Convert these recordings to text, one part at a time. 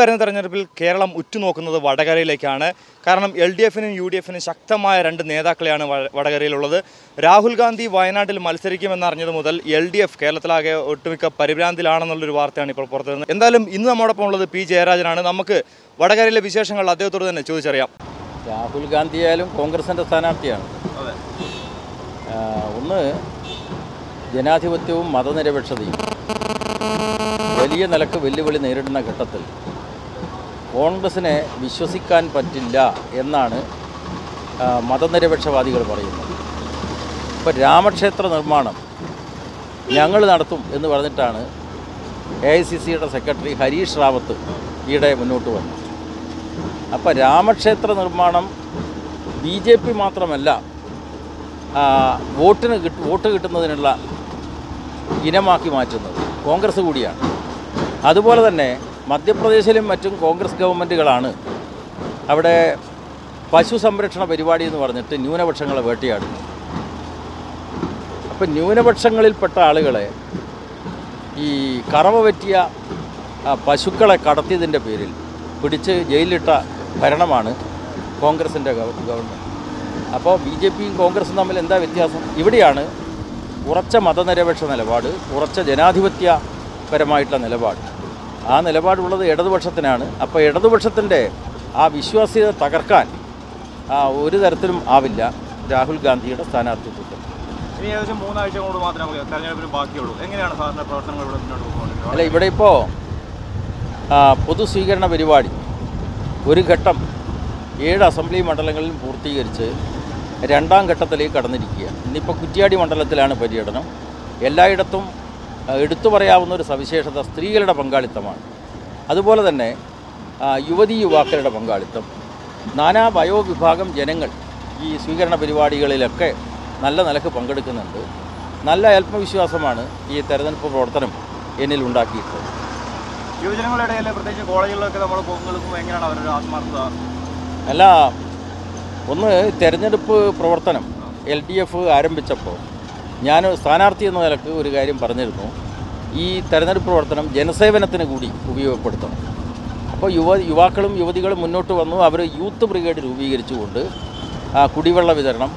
വരുന്ന തെരഞ്ഞെടുപ്പിൽ കേരളം ഉറ്റുനോക്കുന്നത് വടകരയിലേക്കാണ്. കാരണം എൽ ഡി എഫിനും യു ഡി എഫിനും ശക്തമായ രണ്ട് നേതാക്കളെയാണ് വടകരയിലുള്ളത്. രാഹുൽ ഗാന്ധി വയനാട്ടിൽ മത്സരിക്കുമെന്നറിഞ്ഞത് മുതൽ എൽ ഡി എഫ് കേരളത്തിലാകെ ഒട്ടുമിക്ക പരിഭ്രാന്തിലാണെന്നുള്ളൊരു വാർത്തയാണ് ഇപ്പോൾ പുറത്തു വരുന്നത് എന്തായാലും ഇന്ന് നമ്മോടൊപ്പം ഉള്ളത് പി. ജയരാജനാണ്. നമുക്ക് വടകരയിലെ വിശേഷങ്ങൾ അദ്ദേഹത്തോട് തന്നെ ചോദിച്ചറിയാം. രാഹുൽ ഗാന്ധി ആയാലും കോൺഗ്രസിന്റെ സ്ഥാനാർത്ഥിയാണ്. ഒന്ന് ജനാധിപത്യവും മതനിരപേക്ഷതയും. വലിയ നിലയ്ക്ക് വെല്ലുവിളി നേരിടുന്ന ഘട്ടത്തിൽ കോൺഗ്രസിനെ വിശ്വസിക്കാൻ പറ്റില്ല എന്നാണ് മതനിരപേക്ഷവാദികൾ പറയുന്നത്. ഇപ്പോൾ രാമക്ഷേത്ര നിർമ്മാണം ഞങ്ങൾ നടത്തും എന്ന് പറഞ്ഞിട്ടാണ് എ ഐ സി സിയുടെ സെക്രട്ടറി ഹരീഷ് റാവത്ത് ഈയിടെ മുന്നോട്ട് വന്നു അപ്പോൾ രാമക്ഷേത്ര നിർമ്മാണം ബി ജെ പി മാത്രമല്ല വോട്ടിന് കിട്ട വോട്ട് കിട്ടുന്നതിനുള്ള ഇനമാക്കി മാറ്റുന്നത് കോൺഗ്രസ് കൂടിയാണ്. അതുപോലെ തന്നെ മധ്യപ്രദേശിലും മറ്റും കോൺഗ്രസ് ഗവൺമെന്റുകളാണ് അവിടെ പശു സംരക്ഷണ പരിപാടി എന്ന് പറഞ്ഞിട്ട് ന്യൂനപക്ഷങ്ങളെ വേട്ടയാടുന്നു അപ്പം ന്യൂനപക്ഷങ്ങളിൽപ്പെട്ട ആളുകളെ ഈ കറവ പറ്റിയ പശുക്കളെ കടത്തിയതിന്റെ പേരിൽ പിടിച്ച് ജയിലിലിട്ട ഭരണമാണ് കോൺഗ്രസിന്റെ ഗവൺമെന്റ് അപ്പോൾ ബി ജെ പിയും കോൺഗ്രസും തമ്മിൽ എന്താ വ്യത്യാസം? ഇവിടെയാണ് ഉറച്ച മതനിരപേക്ഷ നിലപാട് ഉറച്ച ജനാധിപത്യപരമായിട്ടുള്ള നിലപാട്. ആ നിലപാടുള്ളത് ഇടതുപക്ഷത്തിനാണ്. അപ്പോൾ ഇടതുപക്ഷത്തിന്റെ ആ വിശ്വാസ്യത തകർക്കാൻ ഒരു തരത്തിലും ആവില്ല രാഹുൽ ഗാന്ധിയുടെ സ്ഥാനാർത്ഥിത്വത്തിൽ. ഇനി ഏകദേശം മൂന്നാഴ്ച കൊണ്ട് മാത്രമേ തെരഞ്ഞെടുപ്പിന് ബാക്കിയുള്ളൂ. എങ്ങനെയാണ് സാറിന്റെ പ്രവർത്തനങ്ങൾ ഇവിടെ മുന്നോട്ട് പോകുന്നത് അല്ല ഇവിടെ ഇപ്പോൾ പൊതു സ്വീകരണ പരിപാടി ഒരു ഘട്ടം ഏഴ് അസംബ്ലി മണ്ഡലങ്ങളിലും പൂർത്തീകരിച്ച് രണ്ടാം ഘട്ടത്തിലേക്ക് കടന്നിരിക്കുക ഇന്നിപ്പോൾ കുറ്റിയാടി മണ്ഡലത്തിലാണ് പര്യടനം. എല്ലായിടത്തും എടുത്തു പറയാവുന്ന ഒരു സവിശേഷത സ്ത്രീകളുടെ പങ്കാളിത്തമാണ്. അതുപോലെ തന്നെ യുവതി യുവാക്കളുടെ പങ്കാളിത്തം. നാനാ വയോവിഭാഗം ജനങ്ങൾ ഈ സ്വീകരണ പരിപാടികളിലൊക്കെ നല്ല നിലയ്ക്ക് പങ്കെടുക്കുന്നുണ്ട്. നല്ല ആത്മവിശ്വാസമാണ് ഈ തെരഞ്ഞെടുപ്പ് പ്രവർത്തനം എന്നിൽ ഉണ്ടാക്കിയിട്ടുള്ളത്. യുവജനങ്ങളുടെ പ്രത്യേകിച്ച് കോളേജുകളിലൊക്കെ നമ്മൾ പങ്കെടുക്കുമ്പോൾ എങ്ങനെയാണ് അവരുടെ ആത്മാർത്ഥത? അല്ല ഒന്ന് തെരഞ്ഞെടുപ്പ് പ്രവർത്തനം എൽ ഡി എഫ് ആരംഭിച്ചപ്പോൾ ഞാൻ സ്ഥാനാർത്ഥി എന്ന നിലയ്ക്ക് ഒരു കാര്യം പറഞ്ഞിരുന്നു. ഈ തെരഞ്ഞെടുപ്പ് പ്രവർത്തനം ജനസേവനത്തിന് കൂടി ഉപയോഗപ്പെടുത്തണം. അപ്പോൾ യുവ യുവാക്കളും യുവതികളും മുന്നോട്ട് വന്നു. അവർ യൂത്ത് ബ്രിഗേഡ് രൂപീകരിച്ചുകൊണ്ട് കുടിവെള്ള വിതരണം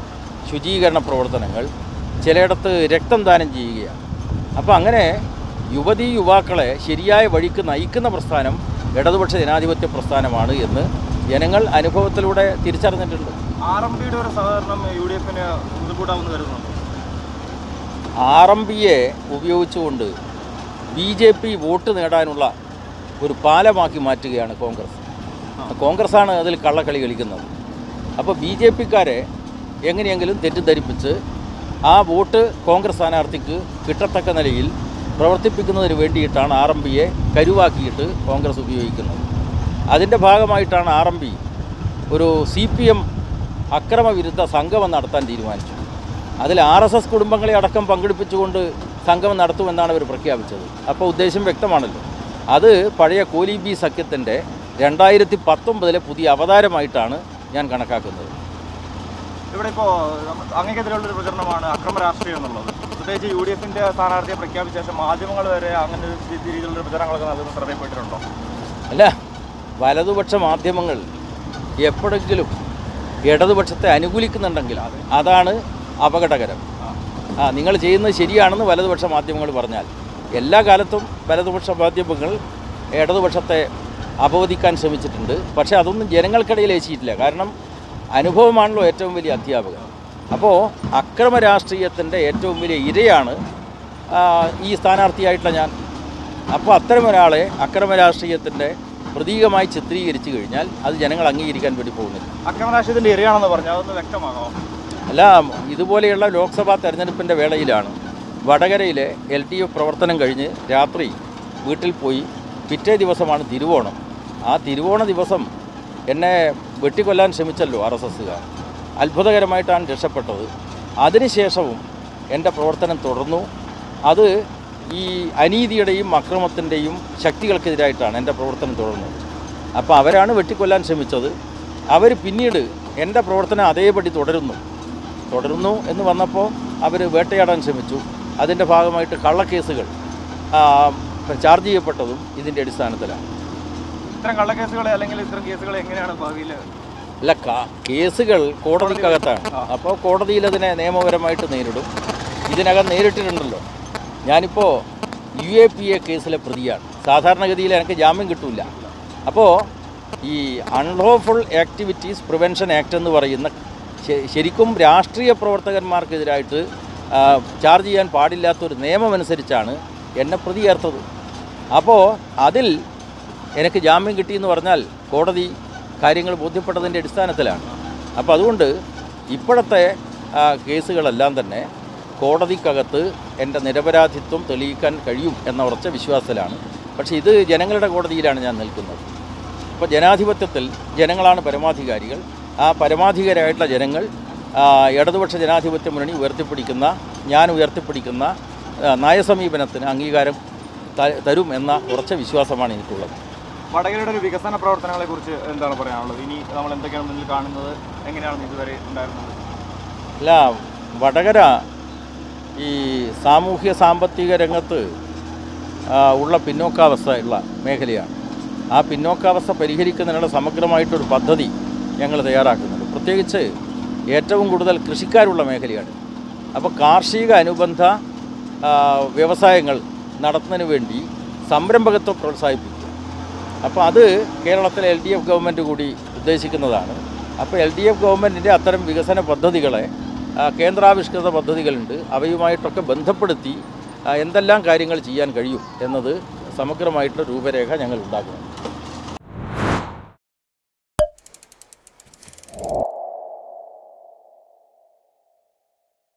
ശുചീകരണ പ്രവർത്തനങ്ങൾ ചിലയിടത്ത് രക്തം ദാനം ചെയ്യുകയാണ്. അപ്പോൾ അങ്ങനെ യുവതി യുവാക്കളെ ശരിയായ വഴിക്ക് നയിക്കുന്ന പ്രസ്ഥാനം ഇടതുപക്ഷ ജനാധിപത്യ പ്രസ്ഥാനമാണ് എന്ന് ജനങ്ങൾ അനുഭവത്തിലൂടെ തിരിച്ചറിഞ്ഞിട്ടുണ്ട്. ആർ എം പിയുടെ ഒരു സഹകരണം യു ഡി എഫിന് മുതൽക്കൂട്ടാവുന്ന കരുതുന്നുണ്ട്? ആർ എം പിയെ ഉപയോഗിച്ചുകൊണ്ട് ബി ജെ പി വോട്ട് നേടാനുള്ള ഒരു പാലമാക്കി മാറ്റുകയാണ് കോൺഗ്രസ്. കോൺഗ്രസ്സാണ് അതിൽ കള്ളക്കളി കളിക്കുന്നത്. അപ്പോൾ ബി ജെ പിക്കാരെ എങ്ങനെയെങ്കിലും തെറ്റിദ്ധരിപ്പിച്ച് ആ വോട്ട് കോൺഗ്രസ് സ്ഥാനാർത്ഥിക്ക് കിട്ടത്തക്ക നിലയിൽ പ്രവർത്തിപ്പിക്കുന്നതിന് വേണ്ടിയിട്ടാണ് ആർ എം പിയെ കരുവാക്കിയിട്ട് കോൺഗ്രസ് ഉപയോഗിക്കുന്നത്. അതിന്റെ ഭാഗമായിട്ടാണ് ആർ എം പി ഒരു സി പി എം അക്രമവിരുദ്ധ സംഗമം നടത്താൻ തീരുമാനിച്ചു അതിൽ ആർ എസ് എസ് കുടുംബങ്ങളെ അടക്കം പങ്കെടുപ്പിച്ചുകൊണ്ട് സംഗമം നടത്തുമെന്നാണ് അവർ പ്രഖ്യാപിച്ചത്. അപ്പോൾ ഉദ്ദേശം വ്യക്തമാണല്ലോ. അത് പഴയ കോലി ബി സഖ്യത്തിന്റെ രണ്ടായിരത്തി പത്തൊമ്പതിലെ പുതിയ അവതാരമായിട്ടാണ് ഞാൻ കണക്കാക്കുന്നത്. ഇവിടെ ഇപ്പോൾ അങ്ങേക്കെതിരെയുള്ളൊരു പ്രചരണമാണ് അക്രമ രാഷ്ട്രീയം എന്നുള്ളത്. പ്രത്യേകിച്ച് യു ഡി എഫിന്റെ സ്ഥാനാർത്ഥിയെ പ്രഖ്യാപിച്ച ശേഷം മാധ്യമങ്ങൾ വരെ അങ്ങനെ ഒരു രീതിയിലുള്ള പ്രചരണങ്ങളൊക്കെ നൽകുന്ന ശ്രദ്ധയിൽപ്പെട്ടിട്ടുണ്ടോ? അല്ല വലതുപക്ഷ മാധ്യമങ്ങൾ എപ്പോഴെങ്കിലും ഇടതുപക്ഷത്തെ അനുകൂലിക്കുന്നുണ്ടെങ്കിൽ അതാണ് അപകടകരം. ആ നിങ്ങൾ ചെയ്യുന്നത് ശരിയാണെന്ന് വലതുപക്ഷ മാധ്യമങ്ങൾ പറഞ്ഞാൽ എല്ലാ കാലത്തും വലതുപക്ഷ മാധ്യമങ്ങൾ ഇടതുപക്ഷത്തെ അപവദിക്കാൻ ശ്രമിച്ചിട്ടുണ്ട്. പക്ഷേ അതൊന്നും ജനങ്ങൾക്കിടയിൽ ഏച്ചിയിട്ടില്ല കാരണം അനുഭവമാണല്ലോ ഏറ്റവും വലിയ അധ്യാപകൻ. അപ്പോൾ അക്രമ രാഷ്ട്രീയത്തിന്റെ ഏറ്റവും വലിയ ഇരയാണ് ഈ സ്ഥാനാർത്ഥിയായിട്ടുള്ള ഞാൻ. അപ്പോൾ അത്തരം ഒരാളെ അക്രമ രാഷ്ട്രീയത്തിന്റെ പ്രതീകമായി ചിത്രീകരിച്ചു കഴിഞ്ഞാൽ അത് ജനങ്ങൾ അംഗീകരിക്കാൻ വേണ്ടി പോകുന്നില്ല. അക്രമ രാഷ്ട്രീയത്തിന്റെ ഇരയാണെന്ന് പറഞ്ഞു അതൊന്ന് വ്യക്തമാണോ? അല്ല ഇതുപോലെയുള്ള ലോക്സഭാ തെരഞ്ഞെടുപ്പിന്റെ വേളയിലാണ് വടകരയിലെ എൽ ഡി എഫ് പ്രവർത്തനം കഴിഞ്ഞ് രാത്രി വീട്ടിൽ പോയി പിറ്റേ ദിവസമാണ് തിരുവോണം. ആ തിരുവോണ ദിവസം എന്നെ വെട്ടിക്കൊല്ലാൻ ശ്രമിച്ചല്ലോ ആർ എസ് എസ്സുകാർ. അത്ഭുതകരമായിട്ടാണ് രക്ഷപ്പെട്ടത്. അതിനുശേഷവും എന്റെ പ്രവർത്തനം തുടർന്നു. അത് ഈ അനീതിയുടെയും അക്രമത്തിന്റെയും ശക്തികൾക്കെതിരായിട്ടാണ് എന്റെ പ്രവർത്തനം തുടർന്നത്. അപ്പോൾ അവരാണ് വെട്ടിക്കൊല്ലാൻ ശ്രമിച്ചത്. അവർ പിന്നീട് എന്റെ പ്രവർത്തനം അതേപടി തുടരുന്നു. തുടരുന്നു എന്ന് വന്നപ്പോൾ അവർ വേട്ടയാടാൻ ശ്രമിച്ചു. അതിന്റെ ഭാഗമായിട്ട് കള്ളക്കേസുകൾ ചാർജ് ചെയ്യപ്പെട്ടതും ഇതിന്റെ അടിസ്ഥാനത്തിലാണ്. ഇത്തരം കള്ളക്കേസുകളെ അല്ലെങ്കിൽ ഇത്തരം കേസുകളെ എങ്ങനെയാണ് ഭാവിയിൽ അല്ല കേസുകൾ കോടതിക്കകത്താണ്. അപ്പോൾ കോടതിയിൽ അതിനെ നിയമപരമായിട്ട് നേരിടും. ഇതിനകം നേരിട്ടിട്ടുണ്ടല്ലോ. ഞാനിപ്പോൾ യു എ പി എ കേസിലെ പ്രതിയാണ്. സാധാരണഗതിയിൽ എനിക്ക് ജാമ്യം കിട്ടില്ല അപ്പോൾ ഈ അൺലോഫുൾ ആക്ടിവിറ്റീസ് പ്രിവെൻഷൻ ആക്ട് എന്ന് പറയുന്ന ശരിക്കും രാഷ്ട്രീയ പ്രവർത്തകന്മാർക്കെതിരായിട്ട് ചാർജ് ചെയ്യാൻ പാടില്ലാത്തൊരു നിയമമനുസരിച്ചാണ് എന്നെ പ്രതി ചേർത്തത് അപ്പോൾ അതിൽ എനിക്ക് ജാമ്യം കിട്ടിയെന്ന് പറഞ്ഞാൽ കോടതി കാര്യങ്ങൾ ബോധ്യപ്പെട്ടതിന്റെ അടിസ്ഥാനത്തിലാണ്. അപ്പോൾ അതുകൊണ്ട് ഇപ്പോഴത്തെ കേസുകളെല്ലാം തന്നെ കോടതിക്കകത്ത് എന്റെ നിരപരാധിത്വം തെളിയിക്കാൻ കഴിയും എന്ന ഉറച്ച വിശ്വാസത്തിലാണ്. പക്ഷേ ഇത് ജനങ്ങളുടെ കോടതിയിലാണ് ഞാൻ നിൽക്കുന്നത്. അപ്പോൾ ജനാധിപത്യത്തിൽ ജനങ്ങളാണ് പരമാധികാരികൾ. ആ പരമാധികരായിട്ടുള്ള ജനങ്ങൾ ഇടതുപക്ഷ ജനാധിപത്യ മുന്നണി ഉയർത്തിപ്പിടിക്കുന്ന ഞാൻ ഉയർത്തിപ്പിടിക്കുന്ന നയസമീപനത്തിന് അംഗീകാരം തരും എന്ന ഉറച്ച വിശ്വാസമാണ് എനിക്കുള്ളത്. വടകരയുടെ ഒരു വികസന പ്രവർത്തനങ്ങളെ കുറിച്ച് എന്താണ് പറയാനുള്ളത്? ഇനി നമ്മൾ എന്തൊക്കെയാണ് മുന്നിൽ കാണുന്നത്? എങ്ങനെയാണ് ഇതുവരെ ഉണ്ടായിരുന്നത്? അല്ല വടകര ഈ സാമൂഹ്യ സാമ്പത്തിക രംഗത്ത് ഉള്ള പിന്നോക്കാവസ്ഥയുള്ള മേഖലയാണ്. ആ പിന്നോക്കാവസ്ഥ പരിഹരിക്കുന്നതിനുള്ള സമഗ്രമായിട്ടൊരു പദ്ധതി ഞങ്ങൾ തയ്യാറാക്കുന്നുണ്ട്. പ്രത്യേകിച്ച് ഏറ്റവും കൂടുതൽ കൃഷിക്കാരുള്ള മേഖലയാണ്. അപ്പോൾ കാർഷിക അനുബന്ധ വ്യവസായങ്ങൾ നടത്തുന്നതിന് വേണ്ടി സംരംഭകത്വം പ്രോത്സാഹിപ്പിക്കുക. അപ്പോൾ അത് കേരളത്തിലെ എൽ ഡി എഫ് ഗവൺമെന്റ് കൂടി ഉദ്ദേശിക്കുന്നതാണ്. അപ്പോൾ എൽ ഡി എഫ് ഗവൺമെന്റിന്റെ അത്തരം വികസന പദ്ധതികളെ കേന്ദ്രാവിഷ്കൃത പദ്ധതികളുണ്ട്. അവയുമായിട്ടൊക്കെ ബന്ധപ്പെടുത്തി എന്തെല്ലാം കാര്യങ്ങൾ ചെയ്യാൻ കഴിയും എന്നത് സമഗ്രമായിട്ടുള്ള രൂപരേഖ ഞങ്ങൾ ഉണ്ടാക്കുന്നു.